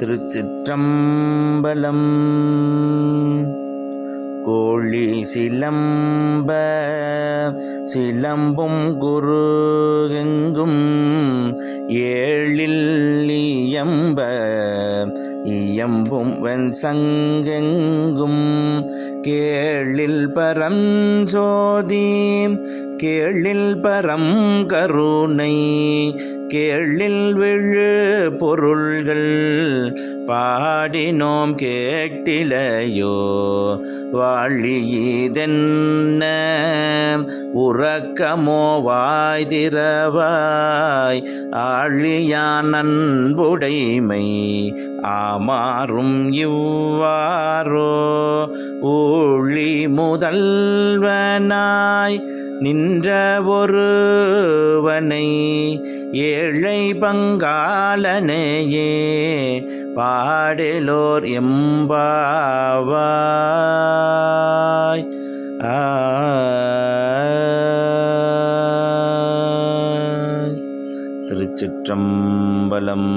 திருச்சிற்றம்பலம். கோழி சிலம்ப சிலம்பும் குரு எங்கும் ஏழில் இயம்ப இயம்பும் வெண் சங்கெங்கும் கேளில் பரம் சோதி கேளில் பரம் கருணை கேளில் விழு பொருள்கள் பாடினோம் கேட்டிலையோ. வாழியதென்ன? உறக்கமோ வாய்திரவாய். ஆழியான் அன்புடைமை ஆமாறும் இவ்வாறோ. ஊழி முதல்வனாய் நின்ற ஒருவனை ஏழை பங்காளனையே பாடலோர் எம்பாவாய் ஆய். திருச்சிற்றம்பலம்